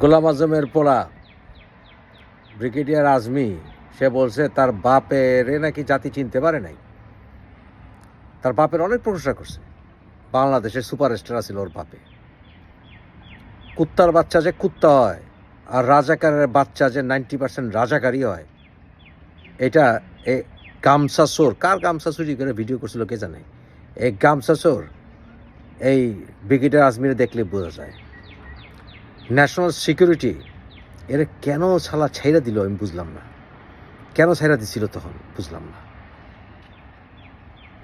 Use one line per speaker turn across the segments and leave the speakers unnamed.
গোলাম আজমের পোলা, ব্রিগেডিয়ার আজমি, সে বলছে, তার বাপের নাকি জাতি চিনতে পারে নাই। তার বাপের অনেক প্রশংসা করছে। বাংলাদেশের সুপারস্টার ছিল ওর বাপে। কুত্তার বাচ্চা যে কুত্তা হয়, আর রাজাকারের বাচ্চা যে নাইনটি পার্সেন্ট রাজাকারই হয়, এটা এ গামছা চোর, কার গামছা চুরি করে ভিডিও করছিল কে জানে? এই গামছা চোর, এই ব্রিগেডিয়ার আজমিরে দেখলে বোঝা যায়। ন্যাশনাল সিকিউরিটি এর কেন ছালা ছাইরা দিল আমি বুঝলাম না। কেন ছাইরা দিছিল তখন বুঝলাম না।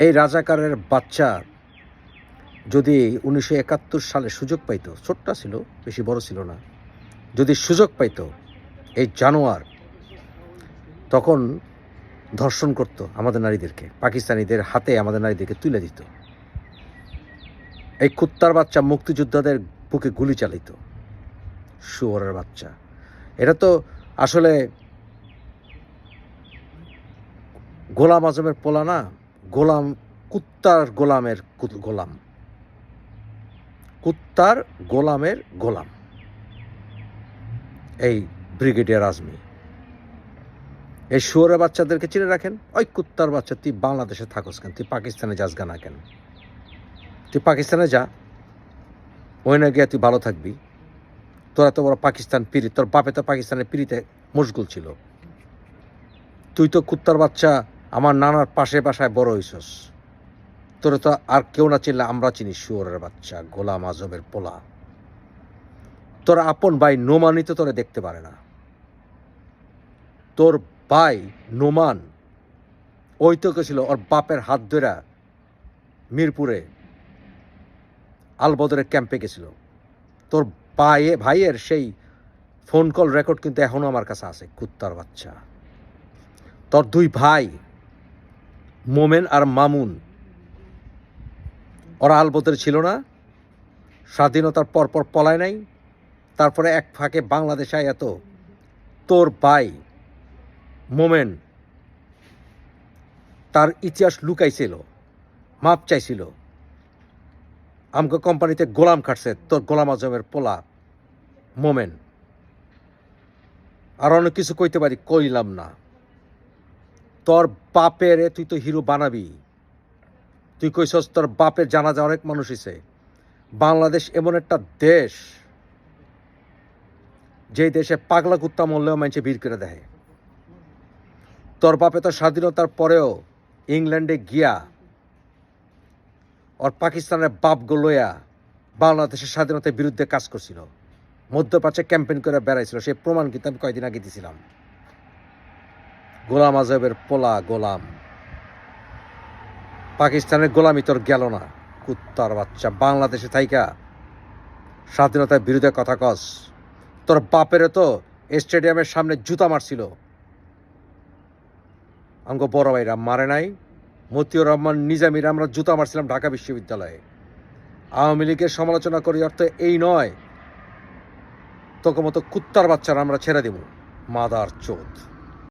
এই রাজাকারের বাচ্চা যদি উনিশশো একাত্তর সালে সুযোগ পাইতো, ছোট্ট ছিল, বেশি বড় ছিল না, যদি সুযোগ পাইতো এই জানোয়ার তখন ধর্ষণ করত আমাদের নারীদেরকে, পাকিস্তানিদের হাতে আমাদের নারীদেরকে তুলে দিত। এই কুত্তার বাচ্চা মুক্তিযোদ্ধাদের বুকে গুলি চালিত শুয়োরের বাচ্চা। এটা তো আসলে গোলাম আজমের পোলা না, গোলাম, কুত্তার গোলামের গোলাম। কুত্তার গোলামের গোলাম। এই ব্রিগেডিয়ার আজমি। এই শুয়োরের বাচ্চাদেরকে চিনে রাখেন? ওই কুত্তার বাচ্চা, তুই বাংলাদেশে থাকস কেন? তুই পাকিস্তানে যাস গা না কেন? তুই পাকিস্তানে যা। ওই না গিয়ে তুই ভালো থাকবি। তোরা তো বড় পাকিস্তান পিড়ি তোর বাপে তো পাকিস্তানের পিড়িতে মশগুল ছিল। তুই তো কুত্তার বাচ্চা, আমার নানার পাশে বাসায় বড় হইছস। তোরা তো আর কেউ না চিনলে আমরা চিনি শুয়োরের বাচ্চা, গোলাম আজমের পোলা। তোর আপন ভাই নোমানই তো তোরা দেখতে পারে না। তোর ভাই নোমান, ওই তো ছিল ওর বাপের হাত ধরা মিরপুরে আলবদরের ক্যাম্পে গেছিল। তোর ভাইয়ে ভাইয়ের সেই ফোন কল রেকর্ড কিন্তু এখনও আমার কাছে আছে, কুত্তার বাচ্চা। তোর দুই ভাই, মোমেন আর মামুন, ওরা আলবদরে ছিল না, স্বাধীনতার পরপর পলায় নাই, তারপরে এক ফাঁকে বাংলাদেশে এত তোর ভাই, মোমেন, তার ইতিহাস লুকাইছিল, মাপ চাইছিল আমগো কোম্পানিতে গোলাম খাটছে, তোর গোলাম আজমের পোলা। মোমেন। আর অনেক কিছু কইতে পারি, কইলাম না। তোর বাপের তুই তো হিরো বানাবি। তুই কইছস, তোর বাপের জানাজা অনেক মানুষ হইছে। বাংলাদেশ এমন একটা দেশ, যেই দেশে পাগলা কুত্তা মরলেও মানুষে ভিড় করে দেয় তোর বাপে তো স্বাধীনতার পরেও ইংল্যান্ডে গিয়া ওর পাকিস্তানের বাপগো লইয়া বাংলাদেশের স্বাধীনতার বিরুদ্ধে কাজ করছিল। মধ্যপ্রাচ্যে ক্যাম্পেইন করে বেড়াইছিল। সেই প্রমাণ কিন্তু আমি কয়েকদিন আগে দিছিলাম। গোলাম আজবের পোলা গোলাম। পাকিস্তানের গোলামি তোর গেল না, কুত্তার বাচ্চা। বাংলাদেশে থাইকা স্বাধীনতার বিরুদ্ধে কথা কস। তোর বাপেরে তো স্টেডিয়ামের সামনে জুতা মারছিল। আমগো বড় ভাইরা মারে নাই। মতিউর রহমান, নিজামির, আমরা জুতা মারছিলাম ঢাকা বিশ্ববিদ্যালয়ে। আওয়ামী লীগের সমালোচনা করি অর্থ এই নয়। তোকে মতো কুত্তার বাচ্চারা আমরা ছেড়ে দেব। মাদার চোদ।